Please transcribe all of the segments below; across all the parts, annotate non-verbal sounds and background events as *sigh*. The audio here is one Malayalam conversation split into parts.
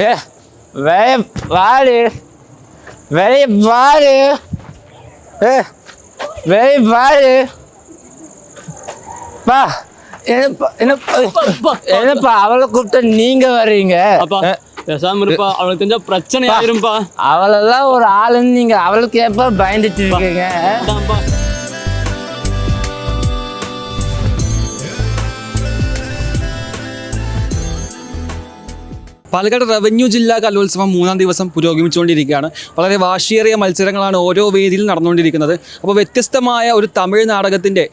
ஏ பாரு வேலை பாரு ஏ பாரு பா என்னப்பா என்னப்பா அவளை கூப்பிட்டு நீங்க வர்றீங்க? பேசாம இருப்பா. அவளுக்கு தெரிஞ்சா பிரச்சனை ஆயிரும்பா. அவளெல்லாம் ஒரு ஆளுன்னு நீங்க அவளுக்கு ஏப்பா பயந்துட்டு இருக்கீங்க? പാലക്കാട് റവന്യൂ ജില്ലാ കലോത്സവം മൂന്നാം ദിവസം പുരോഗമിച്ചുകൊണ്ടിരിക്കുകയാണ്. വളരെ വാശിയേറിയ മത്സരങ്ങളാണ് ഓരോ വേദിയിൽ നടന്നുകൊണ്ടിരിക്കുന്നത്. അപ്പോൾ വ്യത്യസ്തമായ ഒരു തമിഴ് നാടകത്തിന്റെ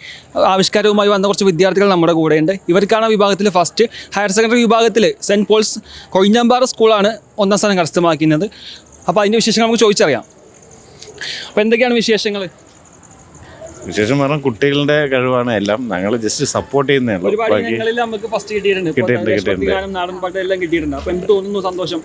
ആവിഷ്കാരവുമായി വന്ന കുറച്ച് വിദ്യാർത്ഥികൾ നമ്മുടെ കൂടെയുണ്ട്. ഇവർക്കാണ് വിഭാഗത്തിൽ ഫസ്റ്റ് ഹയർ സെക്കൻഡറി വിഭാഗത്തിൽ സെന്റ് പോൾസ് കൊഴിഞ്ഞാമ്പാറ സ്കൂളാണ് ഒന്നാം സ്ഥാനം കരസ്ഥമാക്കുന്നത് അപ്പോൾ അതിന്റെ വിശേഷങ്ങൾ നമുക്ക് ചോദിച്ചറിയാം. അപ്പോൾ എന്തൊക്കെയാണ് വിശേഷങ്ങൾ? വിശേഷം പറഞ്ഞാൽ കുട്ടികളുടെ കഴിവാണ്. എല്ലാം ഞങ്ങൾ ജസ്റ്റ് സപ്പോർട്ട് ചെയ്യുന്നേ ഉള്ളൂ. ഒരുപാട് ബാക്കി നമുക്ക് ഫസ്റ്റ് കിട്ടിയിട്ടുണ്ട്. കിട്ടിയിട്ടുണ്ട്, കിട്ടിയിട്ടുണ്ട്. ഗാനം, നാടൻ പാട്ട് എല്ലാം കിട്ടിയിട്ടുണ്ട്. എന്ത് തോന്നുന്നു സന്തോഷം?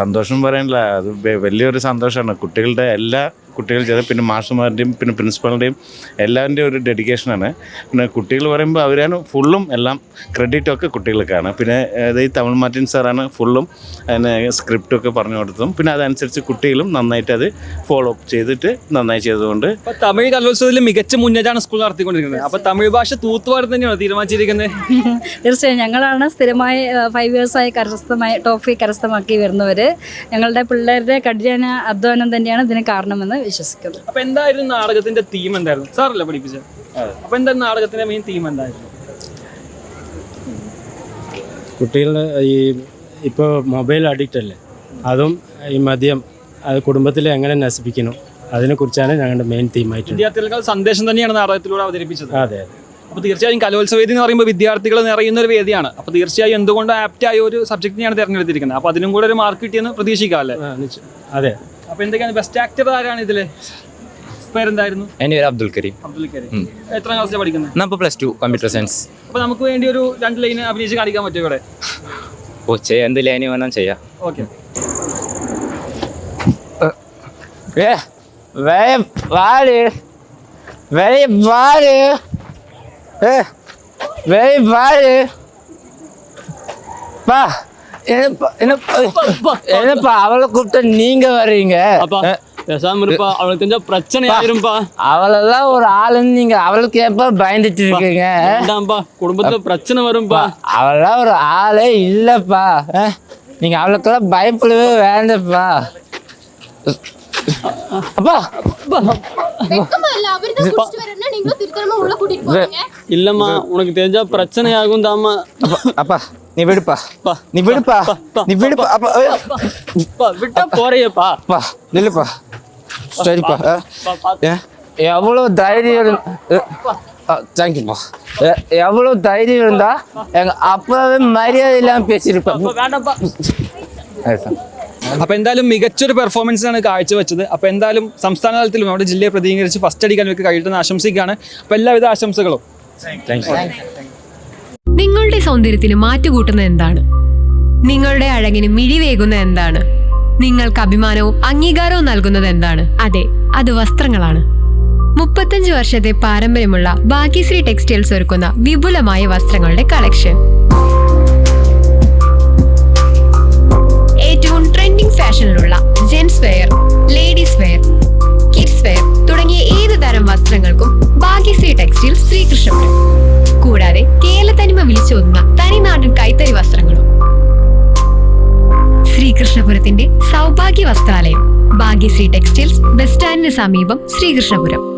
സന്തോഷം പറയാനില്ല. അത് വലിയൊരു സന്തോഷമാണ് കുട്ടികളുടെ എല്ലാ കുട്ടികൾ ചെയ്ത പിന്നെ മാഷുമാരുടെയും പിന്നെ പ്രിൻസിപ്പളിന്റെയും എല്ലാവരുടെയും ഒരു ഡെഡിക്കേഷനാണ് പിന്നെ കുട്ടികൾ പറയുമ്പോൾ അവരാണ് ഫുള്ളും എല്ലാം ക്രെഡിറ്റൊക്കെ കുട്ടികൾക്കാണ്. പിന്നെ ഈ തമിഴ് മാർട്ടിൻ സാറാണ് ഫുള്ളും അതിന് സ്ക്രിപ്റ്റൊക്കെ പറഞ്ഞു കൊടുത്തതും. പിന്നെ അതനുസരിച്ച് കുട്ടികളും നന്നായിട്ട് അത് ഫോളോ അപ്പ് ചെയ്തിട്ട് നന്നായി ചെയ്തുകൊണ്ട് അപ്പൊ തമിഴ് കലോത്സവത്തിൽ മികച്ച മുന്നേറ്റാണ് സ്കൂൾ നടത്തിക്കൊണ്ടിരിക്കുന്നത്. അപ്പൊ തമിഴ് ഭാഷ തൂത്തുപാട് തന്നെയാണ് തീരുമാനിച്ചിരിക്കുന്നത്? *laughs* തീർച്ചയായും. ഞങ്ങളാണ് സ്ഥിരമായി ഫൈവ് ഇയേഴ്സായി കരസ്ഥമായി ട്രോഫി കരസ്ഥമാക്കി വരുന്നവർ ഞങ്ങളുടെ പിള്ളേരുടെ കഠിന അധ്വാനം തന്നെയാണ് ഇതിന് കാരണമെന്ന് വിശ്വസിക്കുന്നു. അപ്പൊ എന്തായിരുന്നു നാടകത്തിന്റെ തീം എന്തായിരുന്നു? സാറല്ലേ പഠിപ്പിച്ചത് അപ്പൊ എന്തായിരുന്നു നാടകത്തിന്റെ മെയിൻ തീം എന്തായിരുന്നു? കുട്ടികളുടെ ഈ ഇപ്പോൾ മൊബൈൽ അഡിക്റ്റ് അല്ലേ? അതും ഈ മദ്യം അത് കുടുംബത്തിൽ എങ്ങനെ നശിപ്പിക്കണം അതിനെക്കുറിച്ചാണ് ഞങ്ങളുടെ മെയിൻ തീമായിട്ട് വിദ്യാർത്ഥികൾക്ക് സന്ദേശം തന്നെയാണ് നാടകത്തിലൂടെ അവതരിപ്പിച്ചത്. അതെ അതെ. അപ്പൊ തീർച്ചയായും കലോത്സവേദി എന്ന് പറയുമ്പോൾ വിദ്യാർത്ഥികൾ നിറയുന്ന ഒരു വേദിയാണ്. അപ്പൊ തീർച്ചയായും എന്തുകൊണ്ട് ആപ്റ്റ് ആയ ഒരു സബ്ജക്റ്റിനെയാണ് തിരഞ്ഞെടുത്തിരിക്കുന്നത്. അപ്പൊ അതിനും കൂടെ ഒരു മാർക്ക് കിട്ടിയെന്ന് പ്രതീക്ഷിക്കാം അല്ലേ? അതെ. അപ്പൊ എന്തൊക്കെയാണ്? ബെസ്റ്റ് ആക്ടർ ആരാണ് ഇതിൽ? പേരെന്തായിരുന്നു? എന്റെ പേര് അബ്ദുൽ കരീം. അബ്ദുൽ കരീം. എത്ര ക്ലാസ്സിലാണ് പഠിക്കുന്നത് ഞാൻ ഇപ്പോൾ പ്ലസ് ടു കമ്പ്യൂട്ടർ സയൻസ് അപ്പൊ നമുക്ക് വേണ്ടി ഒരു രണ്ട് ലൈൻ അഭിനയിച്ച് കാണിക്കാൻ പറ്റുമോ ഇവിടെ? ഓ ചെയ്യാം. എന്ത് ലൈനി വേണം ചെയ്യാം. ഓക്കെ. പാൽ വേറെ പാൽ ഏ വേറെ പാൽ பா என்னப்பா அவளை கூப்பிட்ட நீங்க வர்றீங்க? பேசாம இருப்பா. அவளுக்கு தெரிஞ்ச பிரச்சனை ஆயிரும்பா. அவளெல்லாம் ஒரு ஆளுன்னு நீங்க அவளுக்கு எப்ப பயந்துட்டு இருக்கீங்க? வேண்டாம்ப்பா குடும்பத்துல பிரச்சனை வரும்பா. அவளெல்லாம் ஒரு ஆளே இல்லப்பா. நீங்க அவளுக்கெல்லாம் பயப்படவே வேண்டப்பா. அப்பா. இல்லம்மா உனக்கு தெரிஞ்சா பிரச்சனை ஆகும் தாம்மா அப்பா. நீ விடுப்பா நீ விடுப்பா நீ விடுப்பா அப்பா ஏ, அப்பா, விட்டா போறியப்பா அப்பா நில்லுப்பா சரிப்பா ஏ, பாத்து. ஏ, எவ்வளோ தைரியம் இரு- ஏ, தேங்க்யூப்பா ஏ, எவ்வளோ தைரியம் இருந்தா எங்க அப்பாவே மரியாதை இல்லாம பேசியிருப்பேன் வேண்டாம்ப்பா അപ്പൊ എന്തായാലും മികച്ചൊരു പെർഫോമൻസ് ആണ് കാഴ്ചവെച്ചത് അപ്പൊ എന്തായാലും സംസ്ഥാന തലത്തിലും നമ്മുടെ ജില്ലയെ പ്രതിനിധീകരിച്ച് ഫസ്റ്റ് അടിക്കാൻ ഒക്കെ കഴിയുന്ന ആശംസിക്കുകയാണ് അപ്പൊ എല്ലാവിധ ആശംസകളും നിങ്ങളുടെ സൗന്ദര്യത്തിന് മാറ്റുകൂട്ടുന്നത് എന്താണ്? നിങ്ങളുടെ അഴകിന് മിഴിവേകുന്നത് എന്താണ്? നിങ്ങൾക്ക് അഭിമാനവും അംഗീകാരവും നൽകുന്നത് എന്താണ്? അതെ അത് വസ്ത്രങ്ങളാണ്. മുപ്പത്തഞ്ച് വർഷത്തെ പാരമ്പര്യമുള്ള ഭാഗ്യശ്രീ ടെക്സ്റ്റൈൽസ് ഒരുക്കുന്ന വിപുലമായ വസ്ത്രങ്ങളുടെ കളക്ഷൻ. തരം വസ്ത്രങ്ങൾക്കും ഭാഗ്യശ്രീ ടെക്സ്റ്റൈൽ ശ്രീകൃഷ്ണപുരം. കൂടാതെ കേരളത്തനിമ വിളിച്ചോതുന്ന തനിനാടൻ കൈത്തറി വസ്ത്രങ്ങളും. ശ്രീകൃഷ്ണപുരത്തിന്റെ സൗഭാഗ്യ വസ്ത്രാലയം ഭാഗ്യശ്രീ ടെക്സ്റ്റൈൽസ് ബസ് സ്റ്റാൻഡിന് സമീപം ശ്രീകൃഷ്ണപുരം.